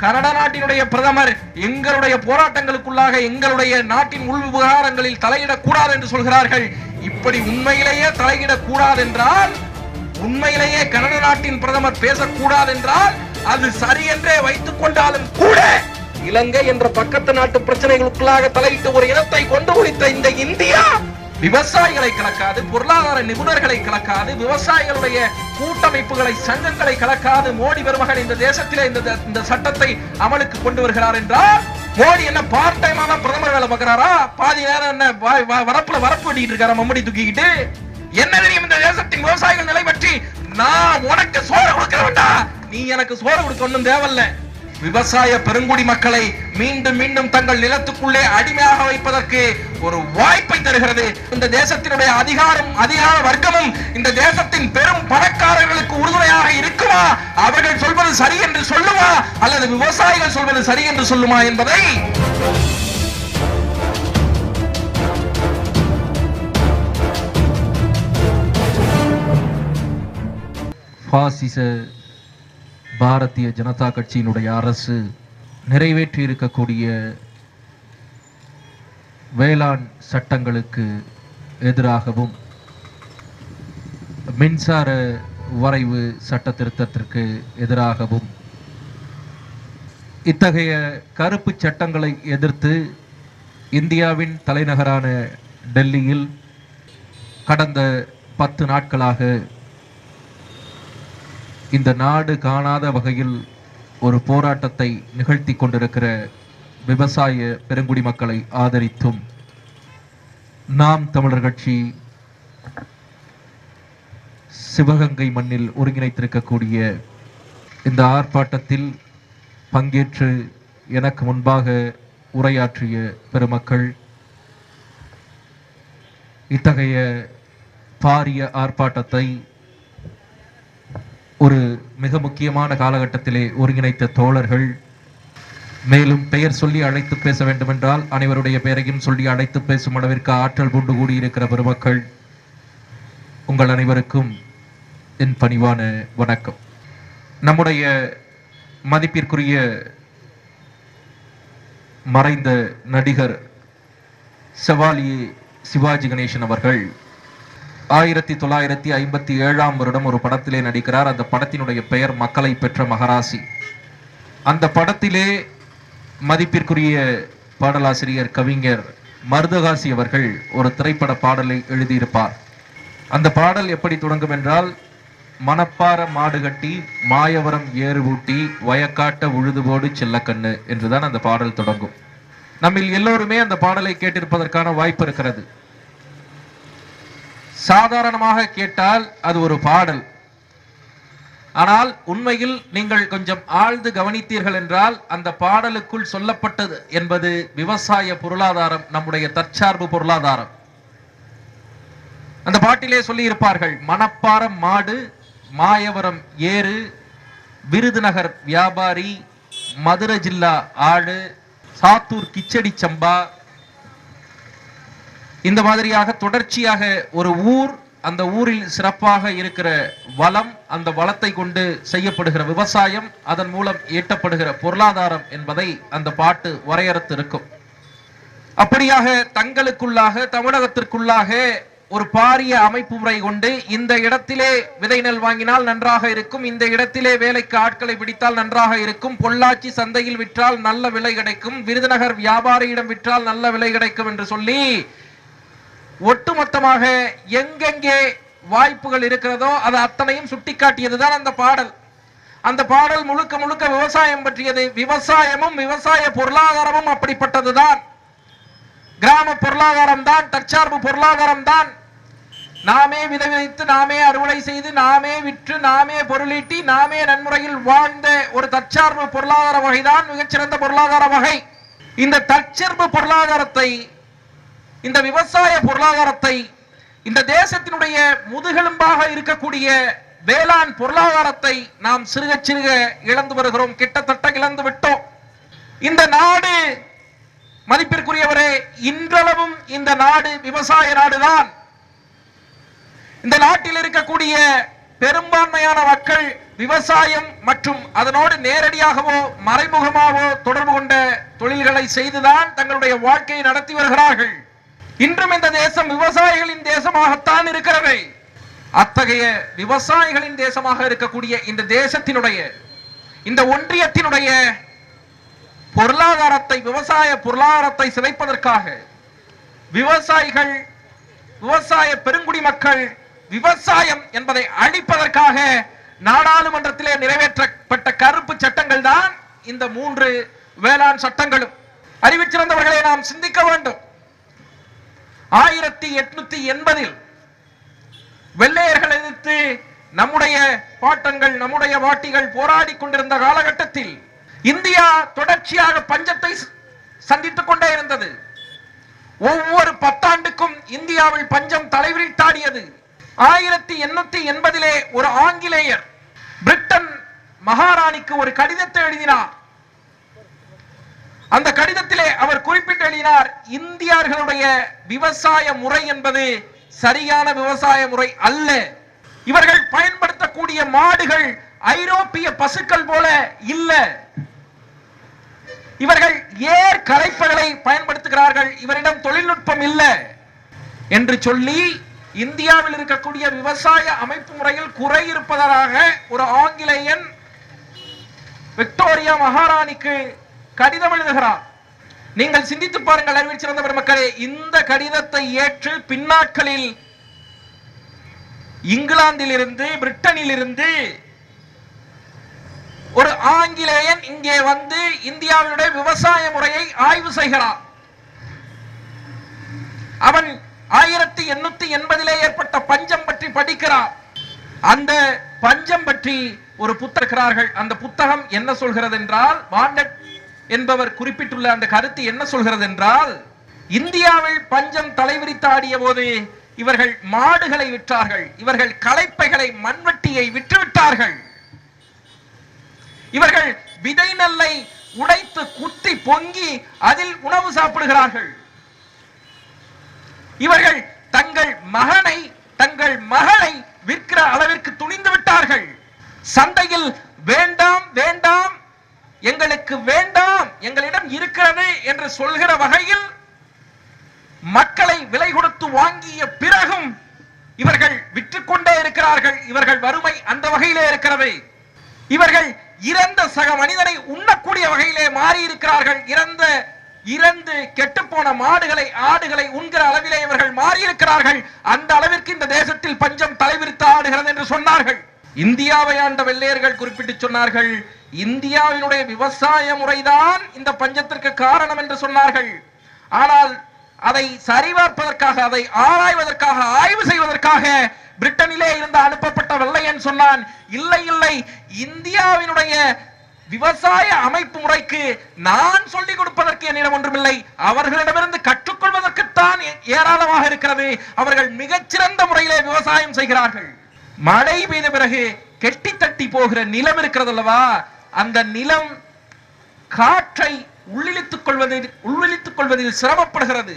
Canada நாட்டினுடைய பிரதமர் எங்களுடைய போராட்டங்களுக்குள்ளாக எங்களுடைய நாட்டின் உள் விவகாரங்களில் தலையிடக்கூடாது என்று சொல்கிறார்கள். இப்படி உண்மையிலேயே தலையிடக்கூடாது என்றால் உண்மையிலேயே கனடா நாட்டின் பிரதமர் பேசக்கூடாது என்றால் அது சரி என்றே வைத்துக் கொண்டாலும் கூட இலங்கை என்ற பக்கத்து நாட்டு பிரச்சனைகளுக்குள்ளாக தலையிட்டு ஒரு இனத்தை கொண்டு குடித்த இந்த இந்தியா விவசாயிகளை கலக்காது பொருளாதார நிபுணர்களை கலக்காது விவசாயிகளுடைய கூட்டமைப்புகளை சங்கங்களை கலக்காது. மோடி பெருமகன் இந்த தேசத்திலே இந்த இந்த சட்டத்தை அமலுக்கு கொண்டு வருகிறார் என்றால் மோடி என்ன பார்ட் டைமா தான் பிரதமர் வேலை பார்க்கிறாரா? பாதி நேரம் என்ன வ- வரப்புல வரப்பு வெட்டிட்டு இருக்காரா மம்முடி தூக்கிக்கிட்டு? என்ன தெரியும் இந்த தேசத்தின் விவசாயிகள் நிலை பற்றி? நான் உனக்கு சோறு கொடுக்க வேண்டாம் நீ எனக்கு சோறு கொடுக்க ஒன்றும் தேவையில்லை. விவசாய பெருங்குடி மக்களை மீண்டும் மீண்டும் தங்கள் நிலத்துக்குள்ளே அடிமையாக வைப்பதற்கு ஒரு வாய்ப்பை தருகிறது. இந்த தேசத்தினுடைய அதிகாரம் அதிகார வர்க்கமும் இந்த தேசத்தின் பெரும் பணக்காரர்களுக்கு உறுதுணையாக இருக்குமா? அவர்கள் சொல்வது சரி என்று சொல்லுமா? அல்லது விவசாயிகள் சொல்வது சரி என்று சொல்லுமா என்பதை பாசிச பாரதிய ஜனதா கட்சியினுடைய அரசு நிறைவேற்றி இருக்கக்கூடிய வேளாண் சட்டங்களுக்கு எதிராகவும் மின்சார வரைவு சட்ட திருத்தத்திற்கு எதிராகவும் இத்தகைய கருப்பு சட்டங்களை எதிர்த்து இந்தியாவின் தலைநகரான டெல்லியில் கடந்த பத்து நாட்களாக இந்த நாடு காணாத வகையில் ஒரு போராட்டத்தை நிகழ்த்தி கொண்டிருக்கிற விவசாய பெருங்குடி மக்களை ஆதரித்தும் நாம் தமிழர் கட்சி சிவகங்கை மண்ணில் ஒருங்கிணைத்திருக்கக்கூடிய இந்த ஆர்ப்பாட்டத்தில் பங்கேற்று எனக்கு முன்பாக உரையாற்றிய பெருமக்கள் இத்தகைய பாரிய ஆர்ப்பாட்டத்தை ஒரு மிக முக்கியமான காலகட்டத்திலே ஒருங்கிணைத்த தோழர்கள் மேலும் பெயர் சொல்லி அழைத்து பேச வேண்டுமென்றால் அனைவருடைய பெயரையும் சொல்லி அழைத்து பேசும் அளவிற்கு ஆற்றல் கொண்டு கூடியிருக்கிற பெருமக்கள் உங்கள் அனைவருக்கும் என் பணிவான வணக்கம். நம்முடைய மதிப்பிற்குரிய மறைந்த நடிகர் செவாலியே சிவாஜி கணேசன் அவர்கள் ஆயிரத்தி தொள்ளாயிரத்தி ஐம்பத்தி ஏழாம் வருடம் ஒரு படத்திலே நடிக்கிறார். அந்த படத்தினுடைய பெயர் மக்களை பெற்ற மகராசி. அந்த படத்திலே மதிப்பிற்குரிய பாடலாசிரியர் கவிஞர் மருதகாசி அவர்கள் ஒரு திரைப்பட பாடலை எழுதியிருப்பார். அந்த பாடல் எப்படி தொடங்கும் என்றால் மணப்பார மாடு கட்டி மாயவரம் ஏறு ஊட்டி வயக்காட்ட உழுதுபோடு செல்லக்கண்ணு என்றுதான் அந்த பாடல் தொடங்கும். நம்மில் எல்லோருமே அந்த பாடலை கேட்டிருப்பதற்கான வாய்ப்பு இருக்கிறது. சாதாரணமாக கேட்டால் அது ஒரு பாடல். ஆனால் உண்மையில் நீங்கள் கொஞ்சம் ஆழ்ந்து கவனித்தீர்கள் என்றால் அந்த பாடலுக்குள் சொல்லப்பட்டது என்பது விவசாய பொருளாதாரம் நம்முடைய தற்சார்பு பொருளாதாரம். அந்த பாட்டிலே சொல்லியிருப்பார்கள் மணப்பாரம் மாடு மாயவரம் ஏறு விருதுநகர் வியாபாரி மதுரை ஜில்லா ஆடு சாத்தூர் கிச்சடி சம்பா இந்த மாதிரியாக தொடர்ச்சியாக ஒரு ஊர் அந்த ஊரில் சிறப்பாக இருக்கிற வளம் அந்த வளத்தை கொண்டு செய்யப்படுகிற விவசாயம் அதன் மூலம் ஈட்டப்படுகிற பொருளாதாரம் என்பதை அந்த பாட்டு வரையறுத்து இருக்கும் அப்படியாக தங்களுக்குள்ளாக தமிழகத்திற்குள்ளாக ஒரு பாரிய அமைப்பு முறை கொண்டு இந்த இடத்திலே விதை நெல் வாங்கினால் நன்றாக இருக்கும் இந்த இடத்திலே வேலைக்கு ஆட்களை பிடித்தால் நன்றாக இருக்கும் பொள்ளாச்சி சந்தையில் விற்றால் நல்ல விலை கிடைக்கும் விருதுநகர் வியாபாரியிடம் விற்றால் நல்ல விலை கிடைக்கும் என்று சொல்லி ஒட்டுமொத்தமாக எங்கெங்கே வாய்ப்புகள் இருக்கிறதோ அது அத்தனையும் சுட்டிக்காட்டியதுதான் அந்த பாடல். அந்த பாடல் முழுக்க முழுக்க விவசாயம் பற்றியது. விவசாயமும் விவசாய பொருளாதாரமும் அப்படிப்பட்டதுதான். கிராம பொருளாதாரம் தான் தற்சார்பு பொருளாதாரம் தான் நாமே விதை நாமே அறுவடை செய்து நாமே விற்று நாமே பொருளீட்டி நாமே நன்முறையில் வாழ்ந்த ஒரு தற்சார்பு பொருளாதார வகைதான் மிகச்சிறந்த பொருளாதார வகை. இந்த தற்சார்பு பொருளாதாரத்தை இந்த விவசாய பொருளாதாரத்தை இந்த தேசத்தினுடைய முதுகெலும்பாக இருக்கக்கூடிய வேளாண் பொருளாதாரத்தை நாம் சிறுக சிறுக இழந்து வருகிறோம். கிட்டத்தட்ட இழந்து விட்டோம். இந்த நாடு மதிப்பிற்குரியவரே இன்றளவும் இந்த நாடு விவசாய நாடுதான். இந்த நாட்டில் இருக்கக்கூடிய பெரும்பான்மையான மக்கள் விவசாயம் மற்றும் அதனோடு நேரடியாகவோ மறைமுகமாகவோ தொடர்பு கொண்ட தொழில்களை செய்துதான் தங்களுடைய வாழ்க்கையை நடத்தி வருகிறார்கள். இன்றும் இந்த தேசம் விவசாயிகளின் தேசமாகத்தான் இருக்கிறது அத்தகைய விவசாயிகளின் தேசமாக இருக்கக்கூடிய இந்த தேசத்தினுடைய இந்த ஒன்றியத்தினுடைய பொருளாதாரத்தை விவசாய பொருளாதாரத்தை சிதைப்பதற்காக விவசாயிகள் விவசாய பெருங்குடி மக்கள் விவசாயம் என்பதை அழிப்பதற்காக நாடாளுமன்றத்திலே நிறைவேற்றப்பட்ட கருப்பு சட்டங்கள் தான் இந்த மூன்று வேளாண் சட்டங்களும். அறிவிச்சிருந்தவர்களை நாம் சிந்திக்க வேண்டும். ஆயிரத்தி எட்நூத்தி எண்பதில் வெள்ளையர்கள் எதிர்த்து நம்முடைய பாட்டங்கள் நம்முடைய வாட்டிகள் போராடி கொண்டிருந்த காலகட்டத்தில் இந்தியா தொடர்ச்சியாக பஞ்சத்தை சந்தித்துக் கொண்டே இருந்தது. ஒவ்வொரு பத்தாண்டுக்கும் இந்தியாவில் பஞ்சம் தலைவிரித்தாடியது. ஆயிரத்தி எண்ணூத்தி எண்பதிலே ஒரு ஆங்கிலேயர் பிரிட்டன் மகாராணிக்கு ஒரு கடிதத்தை எழுதினார். அந்த கடிதத்திலே அவர் குறிப்பிட்டு எழுதினார் இந்தியர்களுடைய விவசாய முறை என்பது சரியான விவசாய முறை அல்ல. இவர்கள் பயன்படுத்தக்கூடிய மாடுகள் ஐரோப்பிய பசுக்கள் போல இல்ல. இவர்கள் ஏர் கரைப்புகளை பயன்படுத்துகிறார்கள் இவரிடம் தொழில்நுட்பம் இல்ல. என்று சொல்லி இந்தியாவில் இருக்கக்கூடிய விவசாய அமைப்பு முறையில் குறை இருப்பதாக ஒரு ஆங்கிலேயன் விக்டோரியா மகாராணிக்கு கடிதம் எழுதுகிறார். நீங்கள் சிந்தித்து பாருங்கள் அறிவில் சிறந்த பெருமக்களே இந்த கடிதத்தை ஏற்று பின்னாட்களில் இங்கிலாந்தில் இருந்து பிரிட்டனில் இருந்து ஒரு ஆங்கிலேயன் இங்கே வந்து இந்தியாவினுடைய விவசாய முறையை ஆய்வு செய்கிறார். அவன் ஆயிரத்தி எண்ணூத்தி எண்பதிலே ஏற்பட்ட பஞ்சம் பற்றி படிக்கிறார். அந்த பஞ்சம் பற்றி ஒரு புத்தகிறார்கள் அந்த புத்தகம் என்ன சொல்கிறது என்றால் வாண்டட் என்பவர் குறிப்பிட்டுள்ள அந்த கருத்து என்ன சொல்கிறது என்றால் இந்தியாவில் பஞ்சம் தலைவிரித்தாடிய போது இவர்கள் மாடுகளை விற்றார்கள் இவர்கள் களைப்பைகளை மண்வெட்டியை விற்றுவிட்டார்கள் இவர்கள் விதை நெல்லை உடைத்து குத்தி பொங்கி அதில் உணவு சாப்பிடுகிறார்கள். இவர்கள் தங்கள் மகனை தங்கள் மகளை விற்கிற அளவிற்கு துணிந்து விட்டார்கள். சந்தையில் வேண்டாம் வேண்டாம் எங்களுக்கு வேண்டாம் எங்களிடம் இருக்கிறது என்று சொல்கிற வகையில் மக்களை விலை கொடுத்து வாங்கிய பிறகும் இவர்கள் விற்றுக்கொண்டே இருக்கிறார்கள். இவர்கள் வறுமை அந்த வகையிலே இருக்கிறது. இவர்கள் இறந்த சக மனிதனை உண்ணக்கூடிய வகையிலே மாறி இருக்கிறார்கள் இறந்த இறந்து கெட்டுப்போன மாடுகளை ஆடுகளை உண்கிற அளவிலே இவர்கள் மாறியிருக்கிறார்கள். அந்த அளவிற்கு இந்த தேசத்தில் பஞ்சம் தலைவிரித்து ஆடுகிறது என்று சொன்னார்கள். இந்தியாவை ஆண்ட வெள்ளையர்கள் குறிப்பிட்டு சொன்னார்கள். இந்தியாவினுடைய விவசாய முறைதான் இந்த பஞ்சத்திற்கு காரணம் என்று சொன்னார்கள். ஆனால் அதை சரிபார்ப்பதற்காக அதை ஆராய்வதற்காக ஆய்வு செய்வதற்காக பிரிட்டனிலே இருந்து அனுப்பப்பட்ட வெள்ளையன் சொன்னான் இல்லை இல்லை இந்தியாவினுடைய விவசாய அமைப்பு முறைக்கு நான் சொல்லிக் கொடுப்பதற்கு என்னிடம் ஒன்றுமில்லை. அவர்களிடமிருந்து கற்றுக்கொள்வதற்குத்தான் ஏ- ஏராளமாக இருக்கிறது. அவர்கள் மிகச்சிறந்த முறையிலே விவசாயம் செய்கிறார்கள். மழை பெய்த பிறகு கெட்டி தட்டி போகிற நிலம் இருக்கிறது அல்லவா அந்த நிலம் காற்றை உள்ளிழித்துக் கொள்வதில் உள்ளிழித்துக் கொள்வதில் சிரமப்படுகிறது.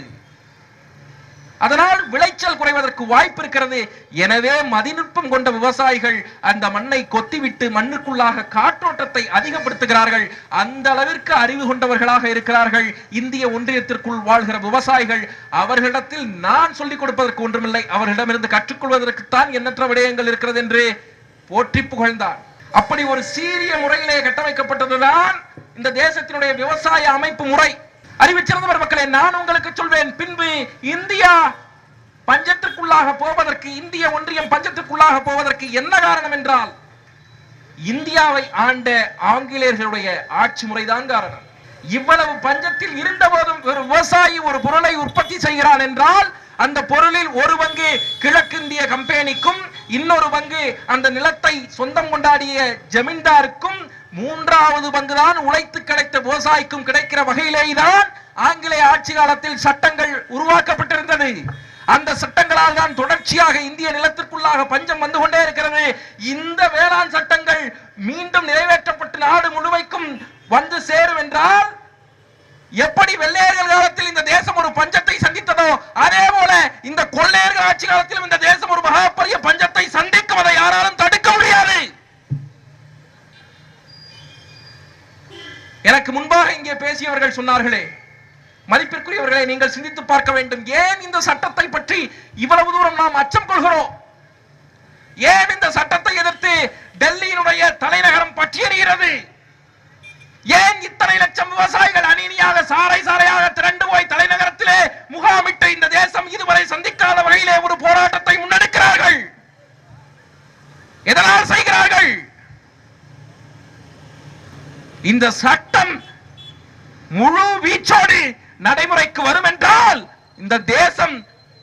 அதனால் விளைச்சல் குறைவதற்கு வாய்ப்பு இருக்கிறது. எனவே மதிநுட்பம் கொண்ட விவசாயிகள் அந்த மண்ணை கொத்திவிட்டு மண்ணுக்குள்ளாக காற்றோட்டத்தை அதிகப்படுத்துகிறார்கள். அந்த அளவிற்கு அறிவு கொண்டவர்களாக இருக்கிறார்கள். இந்திய ஒன்றியத்திற்குள் வாழ்கிற விவசாயிகள் அவர்களிடத்தில் நான் சொல்லிக் கொடுப்பதற்கு ஒன்றுமில்லை. அவர்களிடமிருந்து கற்றுக்கொள்வதற்குத்தான் எண்ணற்ற விடயங்கள் இருக்கிறது என்று போற்றி புகழ்ந்தான். அப்படி ஒரு சீரிய முறையிலே கட்டமைக்கப்பட்டதுதான் இந்த தேசத்தினுடைய விவசாய அமைப்பு முறை. அறிவிச்சிருந்தவர் மக்களே நான் உங்களுக்கு சொல்வேன் பின்பு இந்தியா பஞ்சத்திற்குள்ளாக போவதற்கு இந்திய ஒன்றியம் பஞ்சத்திற்குள்ளாக போவதற்கு என்ன காரணம் என்றால் இந்தியாவை ஆண்ட ஆங்கிலேயர்களுடைய ஆட்சி முறைதான் காரணம். இவ்வளவு பஞ்சத்தில் இருந்த போதும் ஒரு விவசாயி ஒரு பொருளை உற்பத்தி செய்கிறான் என்றால் அந்த பொருளில் ஒரு பங்கு கிழக்கிந்திய கம்பெனிக்கும் இன்னொரு பங்கு அந்த நிலத்தை சொந்தம் கொண்டாடிய ஜமீன்தாருக்கும் மூன்றாவது பங்குதான் உழைத்து கிடைத்த விவசாயிக்கும் கிடைக்கிற வகையிலேதான் ஆங்கிலேய ஆட்சி காலத்தில் சட்டங்கள் உருவாக்கப்பட்டிருந்தது. அந்த சட்டங்களால் தான் தொடர்ச்சியாக இந்திய நிலத்திற்குள்ளாக பஞ்சம் வந்து கொண்டே இருக்கிறது. இந்த வேளாண் சட்டங்கள் மீண்டும் நிறைவேற்றப்பட்டு நாடு முழுமைக்கும் வந்து சேரும் என்றால் எப்படி வெள்ளையர்கள் காலத்தில் இந்த தேசம் ஒரு பஞ்சத்தை சந்தித்ததோ அதே போல இந்த கொள்ளையர்கள் ஆட்சி காலத்திலும் இந்த தேசம் ஒரு மகாபரிய பஞ்சத்தை சந்திக்கும் அதை யாராலும் தடுக்க முடியாது. எனக்கு முன்பாக இங்கே பேசியவர்கள் சொன்னார்களே மதிப்பிற்குரியவர்களை நீங்கள் சிந்தித்து பார்க்க வேண்டும். ஏன் இந்த சட்டத்தை பற்றி இவ்வளவு தூரம் நாம் அச்சம் கொள்கிறோம்? ஏன் இந்த சட்டத்தை எதிர்த்து டெல்லியினுடைய தலைநகரம் பற்றியறிகிறது ஏன் இத்தனை லட்சம் விவசாயிகள் அணினியாக சாலை சாலையாக திரண்டு போய் தலைநகரத்திலே முகாமிட்டு இந்த தேசம் இதுவரை சந்திக்காத வகையிலே ஒரு போராட்டத்தை முன்னெடுக்கிறார்கள்? எதனால் செய்கிறார்கள்? இந்த சட்டம் முழு வீச்சோடு நடைமுறைக்கு வரும் என்றால் இந்த தேச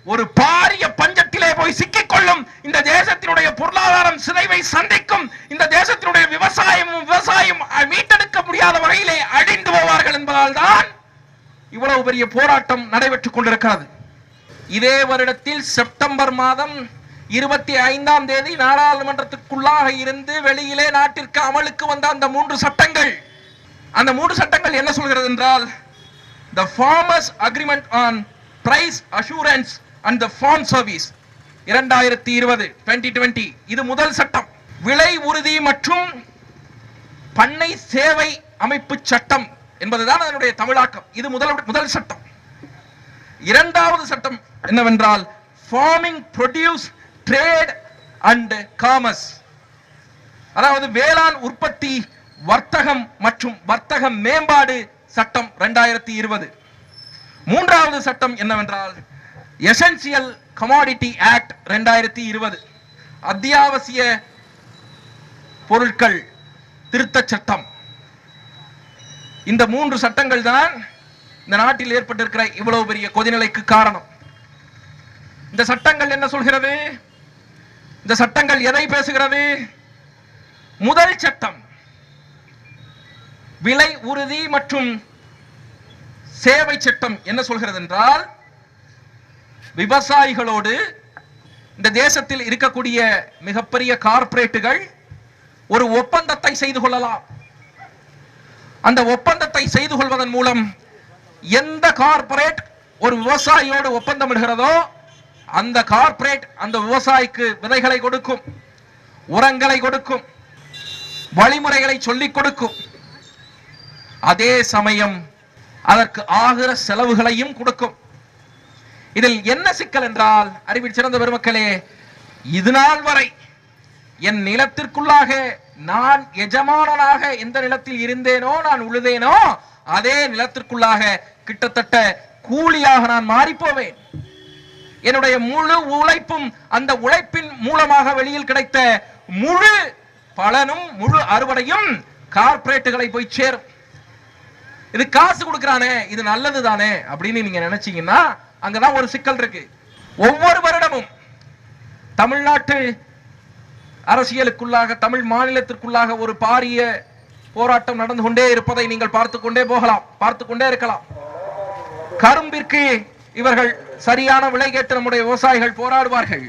ஒரு பாரிய பஞ்சத்திலே போய் சிக்கிக் கொள்ளும் இந்த தேசத்தினுடைய பொருளாதாரம் சிதைவை சந்திக்கும் இந்த தேசத்தினுடைய விவசாயமும் விவசாயம் மீட்டெடுக்க முடியாத வகையிலே அழிந்து போவார்கள் என்பதால் தான் இவ்வளவு பெரிய போராட்டம் நடைபெற்றுக் கொண்டிருக்கிறது. இதே வருடத்தில் செப்டம்பர் மாதம் இருபத்தி ஐந்தாம் தேதி நாடாளுமன்றத்திற்குள்ளாக இருந்து வெளியிலே நாட்டிற்கு அமலுக்கு வந்த அந்த மூன்று சட்டங்கள். அந்த மூன்று சட்டங்கள் என்ன சொல்கிறது என்றால் the farmers agreement on price assurance and the farm service இரண்டாயிரத்தி இருபது டுவெண்ட்டி டுவெண்ட்டி இது முதல் சட்டம். விலை உறுதி மற்றும் பண்ணை சேவை அமைப்பு சட்டம். என்பதுதான் அதனுடைய தமிழாக்கம். இது முதல் முதல் சட்டம். இரண்டாவது சட்டம் என்னவென்றால் farming produce trade and commerce அதாவது வேளாண் உற்பத்தி வர்த்தகம் மற்றும் வர்த்தக மேம்பாடு சட்டம் ரெண்டாயிரத்தி இருபது. மூன்றாவது சட்டம் என்னவென்றால் எசென்சியல் கமாடிட்டி ஆக்ட் ரெண்டாயிரத்தி இருபது. அத்தியாவசிய பொருட்கள் திருத்த சட்டம். இந்த மூன்று சட்டங்கள் தான் இந்த நாட்டில் ஏற்பட்டிருக்கிற இவ்வளவு பெரிய கொதிநிலைக்கு காரணம். இந்த சட்டங்கள் என்ன சொல்கிறது? இந்த சட்டங்கள் எதை பேசுகிறது? முதல் சட்டம் விலை உறுதி மற்றும் சேவை சட்டம் என்ன சொல்கிறது என்றால் விவசாயிகளோடு இந்த தேசத்தில் இருக்கக்கூடிய மிகப்பெரிய கார்ப்பரேட்டுகள் ஒரு ஒப்பந்தத்தை செய்து கொள்ளலாம். அந்த ஒப்பந்தத்தை செய்து கொள்வதன் மூலம் எந்த கார்ப்பரேட் ஒரு விவசாயியோடு ஒப்பந்தம் இடுகிறதோ அந்த கார்ப்பரேட் அந்த விவசாயிக்கு விதைகளை கொடுக்கும் உரங்களை கொடுக்கும் வழிமுறைகளை சொல்லிக் கொடுக்கும். அதே சமயம் அதற்கு ஆகிற செலவுகளையும் கொடுக்கும். இதில் என்ன சிக்கல் என்றால் அறிவில் சிறந்த பெருமக்களே இது நாள் வரை என் நிலத்திற்குள்ளாக நான் எஜமானனாக எந்த நிலத்தில் இருந்தேனோ நான் உழுதேனோ அதே நிலத்திற்குள்ளாக கிட்டத்தட்ட கூலியாக நான் மாறி போவேன் என்னுடைய முழு உழைப்பும் அந்த உழைப்பின் மூலமாக வெளியில் கிடைத்த முழு பலனும் முழு அறுவடையும் கார்ப்பரேட்டுகளை போய் சேரும். இது காசு கொடுக்கறானே இது நல்லது தானே அப்படின்னு நீங்க நினைச்சீங்கன்னா அங்கதான் ஒரு சிக்கல் இருக்கு. ஒவ்வொரு வருடமும் தமிழ்நாட்டு அரசியலுக்குள்ளாக தமிழ் மாநிலத்திற்குள்ளாக ஒரு பாரிய போராட்டம் நடந்து கொண்டே இருப்பதை நீங்கள் பார்த்து கொண்டே போகலாம் பார்த்து கொண்டே இருக்கலாம். கரும்பிற்கு இவர்கள் சரியான விலை கேட்டு நம்முடைய விவசாயிகள் போராடுவார்கள்.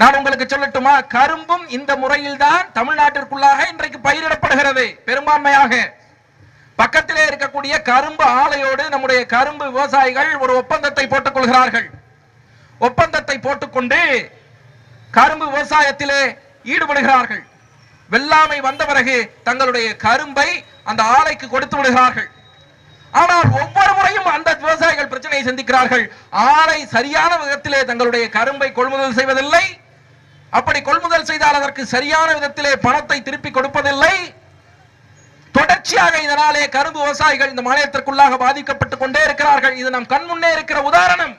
நான் உங்களுக்கு சொல்லட்டுமா? கரும்பும் இந்த முறையில் தான் தமிழ்நாட்டிற்குள்ளாக இன்றைக்கு பயிரிடப்படுகிறது பெரும்பான்மையாக. பக்கத்திலே இருக்கக்கூடிய கரும்பு ஆலையோடு நம்முடைய கரும்பு விவசாயிகள் ஒரு ஒப்பந்தத்தை போட்டுக் கொள்கிறார்கள். ஒப்பந்தத்தை போட்டுக்கொண்டு கரும்பு விவசாயத்திலே ஈடுபடுகிறார்கள். வெள்ளாமை வந்த பிறகு தங்களுடைய கரும்பை அந்த ஆலைக்கு கொடுத்து விடுகிறார்கள். ஆனால் ஒவ்வொரு முறையும் அந்த விவசாயிகள் பிரச்சனையை சந்திக்கிறார்கள். ஆலை சரியான விதத்திலே தங்களுடைய கரும்பை கொள்முதல் செய்வதில்லை. அப்படி கொள்முதல் செய்தால் அதற்கு சரியான விதத்திலே பணத்தை திருப்பி கொடுப்பதில்லை. தொடர்ச்சியாக இதனாலே கரும்பு விவசாயிகள் இந்த மாநிலத்திற்குள்ளாக பாதிக்கப்பட்டுக் கொண்டே இருக்கிறார்கள். இது நம் கண் முன்னே இருக்கிற உதாரணம்.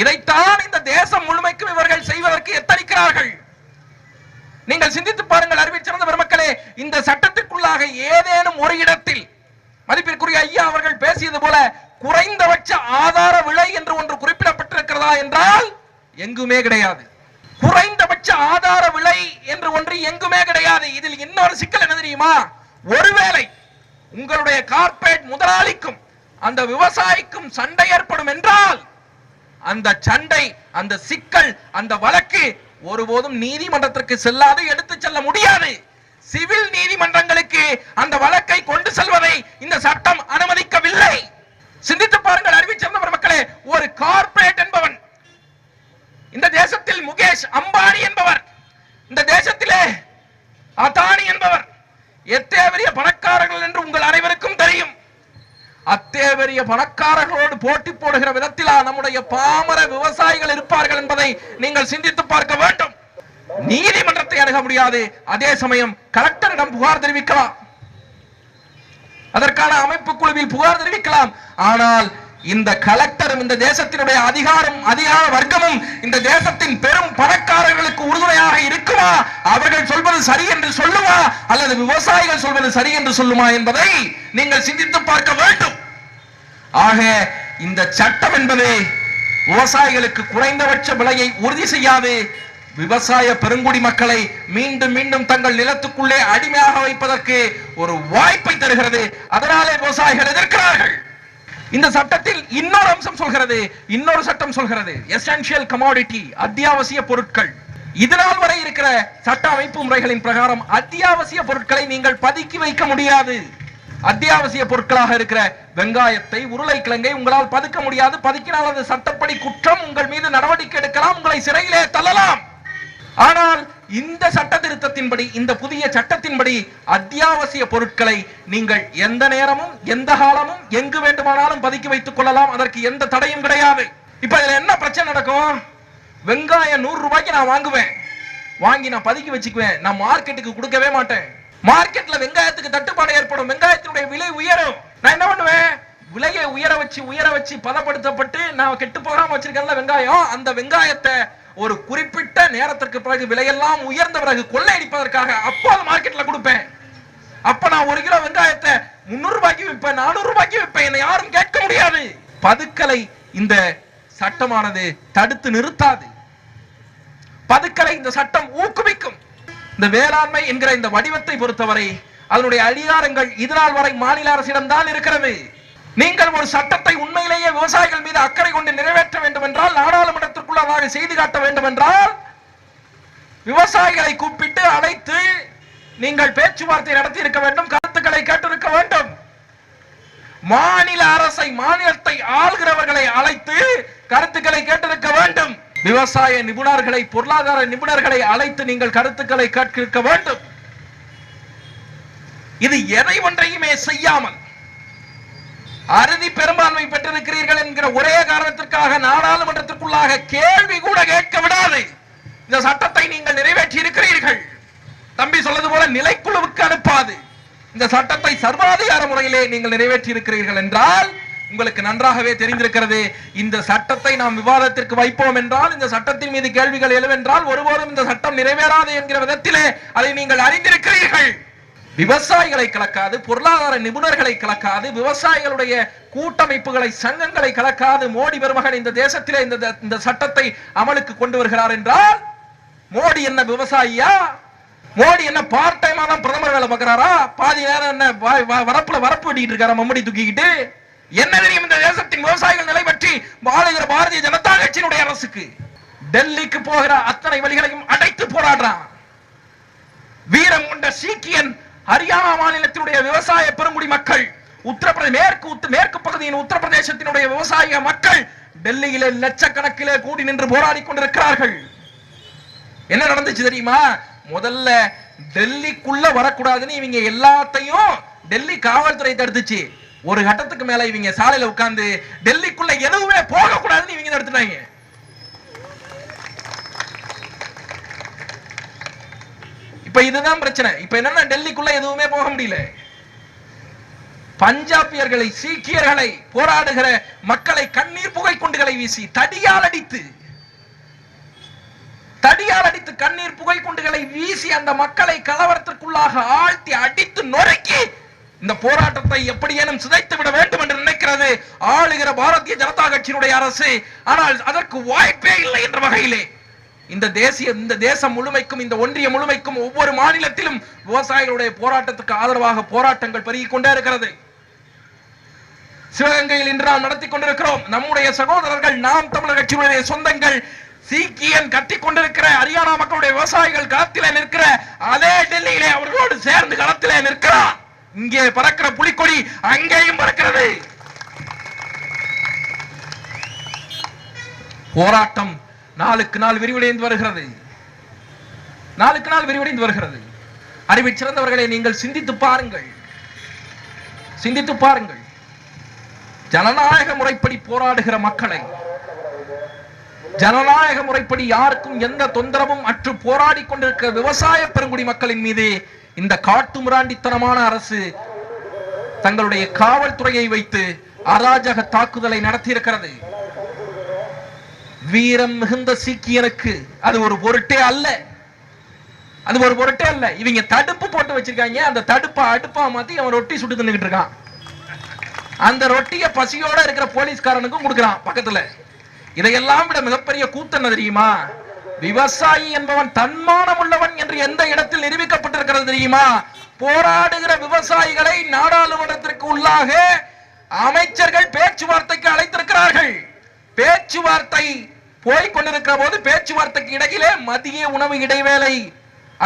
இதைத்தான் இந்த தேசம் முழுமைக்கும் இவர்கள் செய்வதற்கு எத்தனிக்கிறார்கள்? நீங்கள் சிந்தித்து பாருங்கள் அறிவி சிறந்த பெருமக்களே இந்த சட்டத்திற்குள்ளாக ஏதேனும் ஒரு இடத்தில் மதிப்பிற்குரிய ஐயா அவர்கள் பேசியது போல குறைந்தபட்ச ஆதார விலை என்று ஒன்று குறிப்பிடப்பட்டிருக்கிறதா என்றால் எங்குமே கிடையாது. குறைந்தபட்ச ஆதார விலை என்று ஒன்று எங்குமே கிடையாது. இதில் இன்னொரு சிக்கல் என்ன தெரியுமா? ஒருவேளை உங்களுடைய கார்ப்பரேட் முதலாளிக்கும் அந்த விவசாயிக்கும் சண்டை ஏற்படும் என்றால் அந்த சண்டை அந்த சிக்கல் அந்த வழக்கு ஒருபோதும் நீதிமன்றத்திற்கு செல்லாது எடுத்து செல்ல முடியாது. சிவில் நீதிமன்றங்களுக்கு அந்த வழக்கை கொண்டு செல்வதை இந்த சட்டம் அனுமதிக்கவில்லை. சிந்தித்து பாருங்கள் அறிவிச்சிருந்தவர் மக்களே ஒரு கார்ப்பரேட் என்பவன் இந்த தேசத்தில் முகேஷ் அம்பானி என்பவர் இந்த தேசத்திலே அதானி என்பவர் எத்தே பெரிய பணக்காரர்கள் என்று உங்கள் அனைவருக்கும் தெரியும். அத்தேவரிய பணக்காரர்களோடு போட்டி போடுகிற விதத்திலா நம்முடைய பாமர விவசாயிகள் இருப்பார்கள் என்பதை நீங்கள் சிந்தித்து பார்க்க வேண்டும். நீதிமன்றத்தை அணுக முடியாது. அதே சமயம் கலெக்டரிடம் புகார் தெரிவிக்கலாம். அதற்கான அமைப்பு குழுவில் புகார் தெரிவிக்கலாம். ஆனால் இந்த கலெக்டரும் இந்த தேசத்தினுடைய அதிகாரம் அதிகார வர்க்கமும் இந்த தேசத்தின் பெரும் பணக்காரர்களுக்கு உறுதுணையாக இருக்குமா? அவர்கள் சொல்வது சரி அல்லது விவசாயிகள் சொல்வது சரி என்று சொல்லுமா என்பதை நீங்கள் சிந்தித்து பார்க்க வேண்டும். ஆக இந்த சட்டம் என்பது விவசாயிகளுக்கு குறைந்தபட்ச விலையை உறுதி செய்யாது. விவசாய பெருங்குடி மக்களை மீண்டும் மீண்டும் தங்கள் நிலத்துக்குள்ளே அடிமையாக வைப்பதற்கு ஒரு வாய்ப்பை தருகிறது. அதனாலே விவசாயிகள் எதிர்க்கிறார்கள். இந்த சட்டத்தில் இன்னொரு அம்சம் சொல்கிறது. இன்னொரு சட்டம் சொல்கிறது. எசென்ஷியல் கமாடிட்டி அத்தியாவசிய பொருட்கள். இதனால் வரை இருக்கிற சட்ட அமைப்பு முறைகளின் பிரகாரம் அத்தியாவசிய பொருட்களை நீங்கள் பதுக்கி வைக்க முடியாது. அத்தியாவசிய பொருட்களாக இருக்கிற வெங்காயத்தை உருளைக்கிழங்கை உங்களால் பதுக்க முடியாது. பதுக்கினால் அது சட்டப்படி குற்றம். உங்கள் மீது நடவடிக்கை எடுக்கலாம். உங்களை சிறையிலே தள்ளலாம். ஆனால் இந்த சட்ட திருத்தத்தின்படி இந்த புதிய சட்டத்தின்படி அத்தியாவசிய பொருட்களை நீங்கள் எந்த நேரமும் எந்த காலமும் எங்கு வேண்டுமானாலும் பதுக்கி வைத்துக் கொள்ளலாம். அதற்கு எந்த தடையும் கிடையாது. இப்ப இதுல என்ன பிரச்சனை நடக்கும்? வெங்காயம் நூறு ரூபாய்க்கு நான் வாங்குவேன். வாங்கி நான் பதுக்கி வச்சுக்குவேன். நான் மார்க்கெட்டுக்கு கொடுக்கவே மாட்டேன். மார்க்கெட்ல வெங்காயத்துக்கு தட்டுப்பாடு ஏற்படும். வெங்காயத்தினுடைய விலை உயரும். நான் என்ன பண்ணுவேன்? விலையை உயர வச்சு உயர வச்சு பதப்படுத்தப்பட்டு நான் கெட்டு போகாம வச்சிருக்கேன்ல வெங்காயம். அந்த வெங்காயத்தை ஒரு குறிப்பிட்ட நேரத்திற்கு பிறகு விலையெல்லாம் உயர்ந்த பிறகு கொள்ளையடிப்பதற்காக அப்போது மார்க்கெட்ல கொடுப்பேன். அப்ப நான் ஒரு கிலோ வெங்காயத்தை முன்னூறு ரூபாய்க்கு விற்பேன் நானூறு ரூபாய்க்கு விற்பேன். என்னை யாரும் கேட்க முடியாது. பதுக்கலை இந்த சட்டமானது தடுத்து நிறுத்தாது. பதுக்கலை இந்த சட்டம் ஊக்குவிக்கும். இந்த வேளாண்மை என்கிற இந்த வடிவத்தை பொறுத்தவரை அதனுடைய அதிகாரங்கள் இதனால் வரை மாநில அரசிடம் தான் இருக்கிறது. நீங்கள் ஒரு சட்டத்தை உண்மையிலேயே விவசாயிகள் மீது அக்கறை கொண்டு நிறைவேற்ற வேண்டும் என்றால் நாடாளுமன்றத்திற்குள்ளதாக செய்து காட்ட வேண்டும் என்றால் விவசாயிகளை கூப்பிட்டு அழைத்து நீங்கள் பேச்சுவார்த்தை நடத்தி இருக்க வேண்டும் கருத்துக்களை கேட்டிருக்க வேண்டும். மாநில அரசை மாநிலத்தை ஆள்கிறவர்களை அழைத்து கருத்துக்களை கேட்டிருக்க வேண்டும். விவசாய நிபுணர்களை பொருளாதார நிபுணர்களை அழைத்து நீங்கள் கருத்துக்களை கேட்டிருக்க வேண்டும். இது எதை ஒன்றையுமே செய்யாமல் அறுதி பெரும்பான்மை பெற்றிருக்கிறீர்கள் என்கிற ஒரே காரணத்திற்காக நாடாளுமன்றத்திற்குள்ளாக கேள்வி கூட கேட்க விடாது. இந்த சட்டத்தை நீங்கள் நிறைவேற்றி இருக்கிறீர்கள் தம்பி சொல்லது போல நிலைக்குழுவுக்கு அனுப்பாது. இந்த சட்டத்தை சர்வாதிகார முறையிலே நீங்கள் நிறைவேற்றி இருக்கிறீர்கள் என்றால் உங்களுக்கு நன்றாகவே தெரிந்திருக்கிறது. இந்த சட்டத்தை நாம் விவாதத்திற்கு வைப்போம் என்றால் இந்த சட்டத்தின் மீது கேள்விகள் எழுவென்றால் ஒருபோதும் இந்த சட்டம் நிறைவேறாது என்கிற விதத்திலே அதை நீங்கள் அறிந்திருக்கிறீர்கள். விவசாயிகளை கலக்காது பொருளாதார நிபுணர்களை கலக்காது விவசாயிகளுடைய கூட்டமைப்புகளை சங்கங்களை கலக்காது மோடி பெருமகன் இந்த தேசத்திலே இந்த இந்த சட்டத்தை அமலுக்கு கொண்டு வருகிறார் என்றால் மோடி என்ன விவசாயியா? மோடி என்ன பார்ட் டைமா தான் பிரதமர் வேலை பார்க்கறாரா? பாதி நேரம் என்ன வ- வரப்புல வரப்பு வெட்டிட்டு இருக்காரா மம்மடி தூக்கிக்கிட்டு? என்ன தெரியும் இந்த தேசத்தின் விவசாயிகள் நிலை பற்றி வாழுகிற பாரதிய ஜனதா கட்சியினுடைய அரசுக்கு? டெல்லிக்கு போகிற அத்தனை வழிகளையும் அடைத்து போராடுறான். வீரம் கொண்ட சீக்கியன் ஹரியானா மாநிலத்தினுடைய விவசாய பெருங்குடி மக்கள் உத்தரப்பிரதேச மேற்கு மேற்கு பகுதியின் உத்தரப்பிரதேசத்தினுடைய விவசாய மக்கள் டெல்லியிலே லட்சக்கணக்கிலே கூடி நின்று போராடி கொண்டிருக்கிறார்கள். என்ன நடந்துச்சு தெரியுமா? முதல்ல டெல்லிக்குள்ள வரக்கூடாதுன்னு இவங்க எல்லாத்தையும் டெல்லி காவல்துறை தடுத்துச்சு. ஒரு கட்டத்துக்கு மேல இவங்க சாலையில உட்கார்ந்து டெல்லிக்குள்ள எதுவுமே போக கூடாதுன்னு இவங்க நடத்தினாங்க இப்ப இதுதான் பிரச்சனை. இப்ப என்னன்னா டெல்லிக்குள்ள எதுவுமே போக முடியல. பஞ்சாபியர்களை சீக்கியர்களை போராடுகிற மக்களை கண்ணீர் புகை குண்டுகளை வீசி தடியால் அடித்து தடியால் அடித்து கண்ணீர் புகை குண்டுகளை வீசி அந்த மக்களை கலவரத்திற்குள்ளாக ஆழ்த்தி அடித்து நொறுக்கி இந்த போராட்டத்தை எப்படியேனும் சிதைத்து விட வேண்டும் என்று நினைக்கிறது ஆளுகிற பாரதிய ஜனதா கட்சியினுடைய அரசு. ஆனால் அதற்கு வாய்ப்பே இல்லை என்ற வகையிலே. இந்த தேசிய இந்த தேசம் முழுமைக்கும் இந்த ஒன்றிய முழுமைக்கும் ஒவ்வொரு மாநிலத்திலும் விவசாயிகளுடைய போராட்டத்துக்கு ஆதரவாக போராட்டங்கள் பெருகிக் கொண்டே இருக்கிறது. சிவகங்கையில் இன்று நாம் நடத்தி கொண்டிருக்கிறோம். நம்முடைய சகோதரர்கள் நாம் தமிழர் கட்சியுடைய சொந்தங்கள் சீக்கியன் கத்திக் கொண்டிருக்கிற ஹரியானா மக்களுடைய விவசாயிகள் களத்திலே நிற்கிற அதே டெல்லியிலே அவர்களோடு சேர்ந்து களத்திலே நிற்கிறார். இங்கே பறக்கிற புலிக்கொடி அங்கேயும் பறக்கிறது. போராட்டம் நாளுக்கு நாள் விரிவடைந்து வருகிறது. நாளுக்கு நாள் விரிவடைந்து வருகிறது. அறிவை சிறந்தவர்களை நீங்கள் சிந்தித்து பாருங்கள். சிந்தித்து பாருங்கள். ஜனநாயக முறைப்படி போராடுகிற மக்களை ஜனநாயக முறைப்படி யாருக்கும் எந்த தொந்தரவும் அற்று போராடி கொண்டிருக்கிற விவசாய பெருங்குடி மக்களின் மீது இந்த காட்டு முராண்டித்தனமான அரசு தங்களுடைய காவல்துறையை வைத்து அராஜக தாக்குதலை நடத்தியிருக்கிறது. வீரம் மிகுந்த சீக்கியனுக்கு அது ஒரு பொருட்டே அல்ல. அது ஒரு பொருட்டே அல்ல. இவங்க தடுப்பு போட்டு வச்சிருக்காங்க. அந்த தடுப்பை அடுப்பா மாத்தி அவன் ரொட்டி சுட்டு தின்னுகிட்டு இருக்கான். அந்த ரொட்டிய பசியோட இருக்கிற போலீஸ்காரனுக்கும் கொடுக்கறான் பக்கத்துல. இதையெல்லாம் விட மிகப்பெரிய கூத்து என்ன தெரியுமா? விவசாயி என்பவன் தன்மானம் உள்ளவன் என்று எந்த இடத்தில் நிரூபிக்கப்பட்டிருக்கிறது தெரியுமா? போராடுகிற விவசாயிகளை நாடாளுமன்றத்திற்கு உள்ளாக அமைச்சர்கள் பேச்சுவார்த்தைக்கு அழைத்திருக்கிறார்கள். பேச்சுவார்த்தை போய் கொண்டிருக்கிற போது பேச்சுவார்த்தைக்கு இடையிலே மதிய உணவு இடைவேளை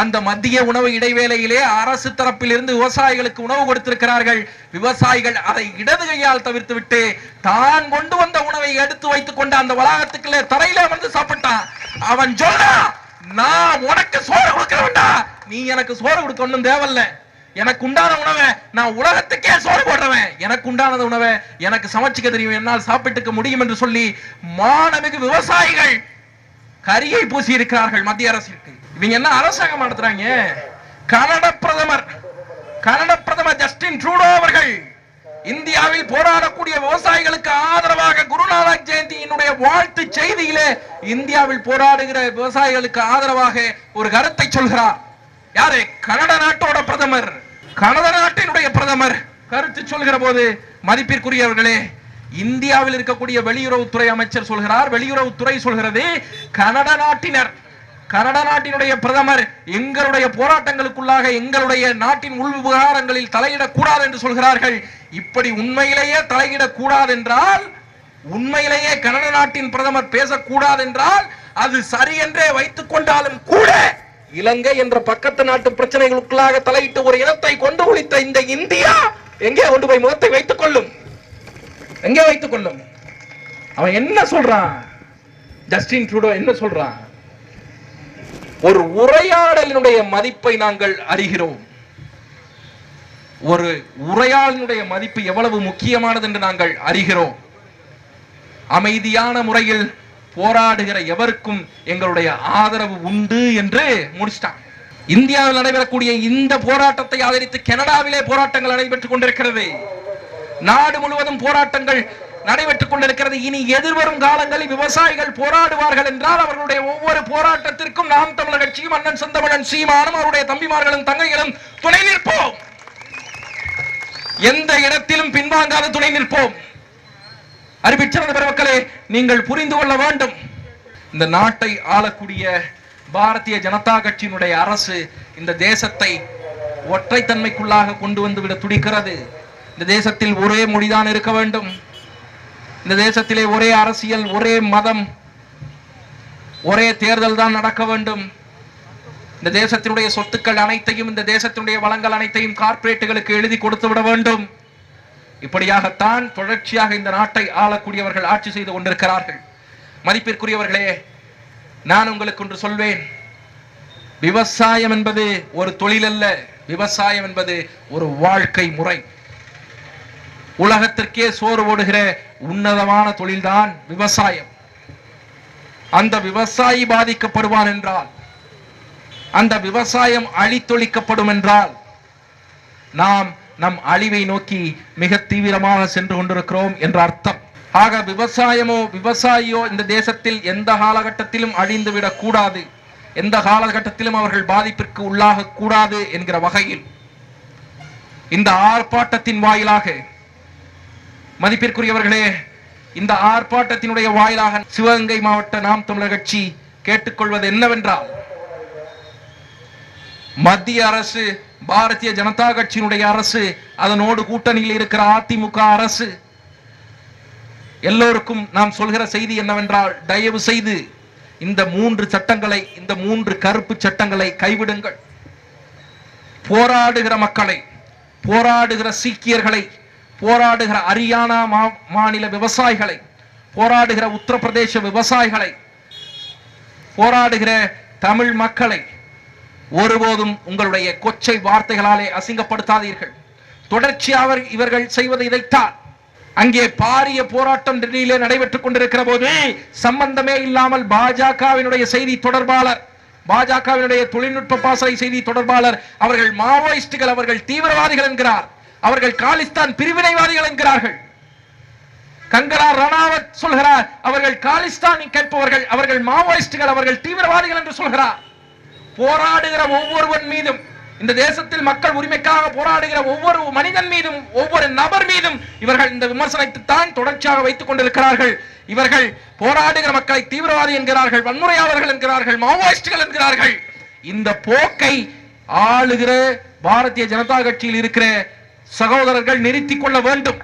அந்த மத்திய உணவு இடைவேளையிலே அரசு தரப்பில் இருந்து விவசாயிகளுக்கு உணவு கொடுத்திருக்கிறார்கள். விவசாயிகள் அதை இடது கையால் தவிர்த்து விட்டு தான் கொண்டு வந்த உணவை எடுத்து வைத்துக் கொண்ட அந்த வளாகத்துக்குள்ளே தரையில வந்து சாப்பிட்டான். அவன் சொல்றா நான் உனக்கு சோறு கொடுக்கிறவன்டா. நீ எனக்கு சோறு கொடுக்க ஒன்றும் தேவையில்ல. எனக்கு உண்டான உணவை நான் உலகத்துக்கே சோறு போடுறவன். எனக்கு உண்டானது உணவை எனக்கு சமைச்சிக்க தெரியும். என்னால் சாப்பிட்டுக்க முடியும் என்று சொல்லி மானமிகு விவசாயிகள் கரியை பூசி இருக்கிறார்கள் மத்திய அரசிற்கு. இவங்க என்ன அரசாங்கம் நடத்துறாங்க? கனட பிரதமர் கனட பிரதமர் ஜஸ்டின் ட்ரூடோ அவர்கள் இந்தியாவில் போராடக்கூடிய விவசாயிகளுக்கு ஆதரவாக குருநானக் ஜெயந்தியினுடைய வாழ்த்து செய்தியிலே இந்தியாவில் போராடுகிற விவசாயிகளுக்கு ஆதரவாக ஒரு கருத்தை சொல்கிறார். யாரு? கனட நாட்டோட பிரதமர் கனட நாட்டினுடைய பிரதமர். கருத்து சொல்கிற போது மதிப்பிற்குரியவர்களே இந்தியாவில் இருக்கக்கூடிய வெளியுறவுத்துறை அமைச்சர் சொல்கிறார் வெளியுறவுத்துறை சொல்கிறது கனட நாட்டினர். கனடா நாட்டினுடைய பிரதமர் எங்களுடைய போராட்டங்களுக்குள்ளாக எங்களுடைய நாட்டின் உள் விவகாரங்களில் தலையிடக்கூடாது என்று சொல்கிறார்கள். இப்படி உண்மையிலேயே தலையிடக்கூடாது என்றால் உண்மையிலேயே கனடா நாட்டின் பிரதமர் பேசக்கூடாது என்றால் அது சரி என்றே வைத்துக் கொண்டாலும் கூட இலங்கை என்ற பக்கத்து நாட்டு பிரச்சனைகளுக்குள்ளாக தலையிட்டு ஒரு இனத்தை கொண்டு ஒழித்த இந்த இந்தியா எங்கே கொண்டு போய் முகத்தை வைத்துக் கொள்ளும்? எங்கே வைத்துக் கொள்ளும்? அவன் என்ன சொல்றான்? ஜஸ்டின் ட்ரூடோ என்ன சொல்றான்? ஒரு உரையாடலினுடைய மதிப்பை நாங்கள் அறிகிறோம். ஒரு உரையாடலினுடைய மதிப்பு எவ்வளவு முக்கியமானது என்று நாங்கள் அறிகிறோம். அமைதியான முறையில் போராடுகிற எவருக்கும் எங்களுடைய ஆதரவு உண்டு என்று முடிச்சிட்டான் இந்தியாவில் நடைபெறக்கூடிய இந்த போராட்டத்தை ஆதரித்து கனடாவிலே போராட்டங்கள் நடைபெற்றுக் கொண்டிருக்கிறது. நாடு முழுவதும் போராட்டங்கள் நடைபெற்றுக் கொண்டிருக்கிறது. இனி எதிர்வரும் காலங்களில் விவசாயிகள் போராடுவார்கள் என்றால் அவர்களுடைய ஒவ்வொரு போராட்டத்திற்கும் நாம் தமிழர் கட்சியும் அண்ணன் செந்தமிழன் சீமானும் அவருடைய தம்பிமார்களும் தங்கைகளும் துணை நிற்போம். எந்த இடத்திலும் பின்வாங்காத துணை நிற்போம். அறிவிச்சிருந்த பெருமக்களே நீங்கள் புரிந்து கொள்ள வேண்டும். இந்த நாட்டை ஆளக்கூடிய பாரதிய ஜனதா கட்சியினுடைய அரசு இந்த தேசத்தை ஒற்றைத்தன்மைக்குள்ளாக கொண்டு வந்து விட துடிக்கிறது. இந்த தேசத்தில் ஒரே மொழிதான் இருக்க வேண்டும். இந்த தேசத்திலே ஒரே அரசியல் ஒரே மதம் ஒரே தேர்தல் தான் நடக்க வேண்டும். இந்த தேசத்தினுடைய சொத்துக்கள் அனைத்தையும் இந்த தேசத்தினுடைய வளங்கள் அனைத்தையும் கார்ப்பரேட்டுகளுக்கு எழுதி கொடுத்து விட வேண்டும். இப்படியாகத்தான் தொடர்ச்சியாக இந்த நாட்டை ஆளக்கூடியவர்கள் ஆட்சி செய்து கொண்டிருக்கிறார்கள். மதிப்பிற்குரியவர்களே நான் உங்களுக்கு ஒன்று சொல்வேன். விவசாயம் என்பது ஒரு தொழில் அல்ல விவசாயம் என்பது ஒரு வாழ்க்கை முறை. உலகத்திற்கே சோறு ஓடுகிற உன்னதமான தொழில்தான் விவசாயம். அந்த விவசாயி பாதிக்கப்படுவான் என்றால் அந்த விவசாயம் அழித்தொழிக்கப்படும் என்றால் நாம் நம் அழிவை நோக்கி மிக தீவிரமாக சென்று கொண்டிருக்கிறோம் என்ற அர்த்தம். ஆக விவசாயமோ விவசாயியோ இந்த தேசத்தில் எந்த காலகட்டத்திலும் அழிந்துவிடக் கூடாது எந்த காலகட்டத்திலும் அவர்கள் பாதிப்பிற்கு உள்ளாக கூடாது என்கிற வகையில். இந்த ஆர்ப்பாட்டத்தின் வாயிலாக மதிப்பிற்குரியவர்களே இந்த ஆர்ப்பாட்டத்தினுடைய வாயிலாக சிவகங்கை மாவட்ட நாம் தமிழர் கட்சி கேட்டுக்கொள்வது என்னவென்றால் மத்திய அரசு பாரதிய ஜனதா கட்சியினுடைய அரசு அதனோடு கூட்டணியில் இருக்கிற அதிமுக அரசு. எல்லோருக்கும் நாம் சொல்கிற செய்தி என்னவென்றால் தயவு செய்து இந்த மூன்று சட்டங்களை இந்த மூன்று கருப்பு சட்டங்களை கைவிடுங்கள். போராடுகிற மக்களை போராடுகிற சீக்கியர்களை போராடுகிற ஹரியானா மா- மாநில விவசாயிகளை போராடுகிற உத்தரப்பிரதேச விவசாயிகளை போராடுகிற தமிழ் மக்களை ஒருபோதும் உங்களுடைய கொச்சை வார்த்தைகளாலே அசிங்கப்படுத்தாதீர்கள். தொடர்ச்சியாக இவர்கள் செய்வது இதைத்தான். அங்கே பாரிய போராட்டம் டெல்லியிலே நடைபெற்றுக் கொண்டிருக்கிற போது சம்பந்தமே இல்லாமல் பாஜகவினுடைய செய்தி தொடர்பாளர் பாஜகவினுடைய தொழில்நுட்ப பாசறை செய்தி தொடர்பாளர் அவர்கள் மாவோயிஸ்டுகள் அவர்கள் தீவிரவாதிகள் என்கிறார். அவர்கள் காலிஸ்தான் பிரிவினைவாதிகள் என்கிறார்கள். கங்கரா ரணாவத் சொல்கிறார் அவர்கள் காலிஸ்தானி கேட்பவர்கள் அவர்கள் மாவோயிஸ்டுகள் அவர்கள் தீவிரவாதிகள் என்று சொல்கிறார். போராடுகிற ஒவ்வொருவன் மீதும் இந்த தேசத்தில் மக்கள் உரிமைக்காக போராடுகிற ஒவ்வொரு மனிதன் மீதும் ஒவ்வொரு நபர் மீதும் இவர்கள் இந்த விமர்சனத்தை தான் தொடர்ச்சியாக வைத்துக் கொண்டிருக்கிறார்கள். இவர்கள் போராடுகிற மக்களை தீவிரவாதி என்கிறார்கள் வன்முறையாளர்கள் என்கிறார்கள் மாவோயிஸ்டுகள் என்கிறார்கள். இந்த போக்கை ஆளுகிற பாரதிய ஜனதா கட்சியில் இருக்கிற சகோதரர்கள் நிறுத்திக் கொள்ள வேண்டும்.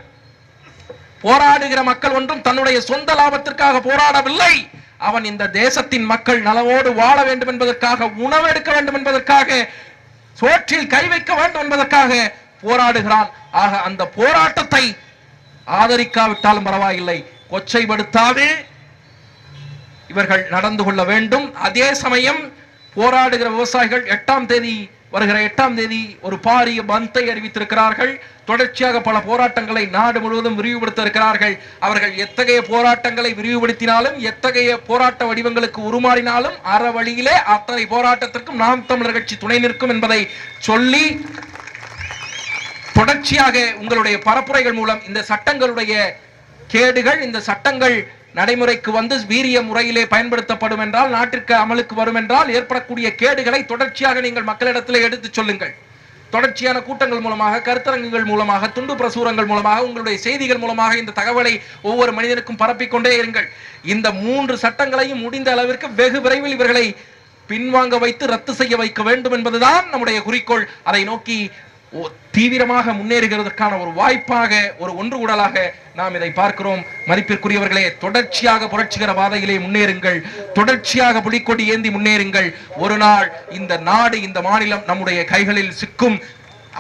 போராடுகிற மக்கள் ஒன்றும் தன்னுடைய சொந்த லாபத்திற்காக போராடவில்லை. அவன் இந்த தேசத்தின் மக்கள் நலவோடு வாழ வேண்டும் என்பதற்காக உணவு எடுக்க வேண்டும் என்பதற்காக சோற்றில் கை வைக்க வேண்டும் என்பதற்காக போராடுகிறான். ஆக அந்த போராட்டத்தை ஆதரிக்காவிட்டாலும் பரவாயில்லை. கொச்சைப்படுத்தாது. இவர்கள் நடந்து கொள்ள வேண்டும். அதே சமயம் போராடுகிற விவசாயிகள் எட்டாம் தேதி வருகிற எட்டாம் தேதி ஒரு பாரிய பந்தை அறிவித்திருக்கிறார்கள். தொடர்ச்சியாக பல போராட்டங்களை நாடு முழுவதும் விரிவுபடுத்த இருக்கிறார்கள் அவர்கள் எத்தகைய போராட்டங்களை விரிவுபடுத்தினாலும் எத்தகைய போராட்ட வடிவங்களுக்கு உருமாறினாலும் அற வழியிலே அத்தனை போராட்டத்திற்கும் நாம் தமிழர் கட்சி துணை நிற்கும் என்பதை சொல்லி தொடர்ச்சியாக உங்களுடைய பரப்புரைகள் மூலம் இந்த சட்டங்களுடைய கேடுகள் இந்த சட்டங்கள் நடைமுறைக்கு வந்து வீரிய முறையிலே பயன்படுத்தப்படும் என்றால் நாட்டிற்கு அமலுக்கு வரும் என்றால் ஏற்படக்கூடிய கேடுகளை தொடர்ச்சியாக நீங்கள் மக்களிடத்தில் எடுத்துச் சொல்லுங்கள். தொடர்ச்சியான கூட்டங்கள் மூலமாக கருத்தரங்குகள் மூலமாக துண்டு பிரசுரங்கள் மூலமாக உங்களுடைய செய்திகள் மூலமாக இந்த தகவலை ஒவ்வொரு மனிதனுக்கும் பரப்பிக்கொண்டே இருங்கள். இந்த மூன்று சட்டங்களையும் முடிந்த அளவிற்கு வெகு விரைவில் இவர்களை பின்வாங்க வைத்து ரத்து செய்ய வைக்க வேண்டும் என்பதுதான் நம்முடைய குறிக்கோள். அதை நோக்கி தீவிரமாக முன்னேறுகிறதற்கான ஒரு வாய்ப்பாக ஒரு ஒன்று கூடலாக நாம் இதை பார்க்கிறோம். மதிப்பிற்குரியவர்களே தொடர்ச்சியாக புரட்சிகர பாதையிலே முன்னேறுங்கள். தொடர்ச்சியாக புலிக்கொடி ஏந்தி முன்னேறுங்கள். ஒரு நாள் இந்த நாடு இந்த மாநிலம் நம்முடைய கைகளில் சிக்கும்.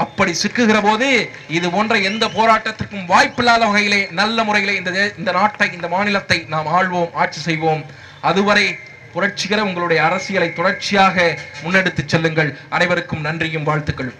அப்படி சிக்குகிற போது இது போன்ற எந்த போராட்டத்திற்கும் வாய்ப்பில்லாத வகையிலே நல்ல முறையிலே இந்த இந்த நாட்டை இந்த மாநிலத்தை நாம் ஆள்வோம் ஆட்சி செய்வோம். அதுவரை புரட்சிகர உங்களுடைய அரசியலை தொடர்ச்சியாக முன்னெடுத்து செல்லுங்கள். அனைவருக்கும் நன்றியும் வாழ்த்துக்களும்.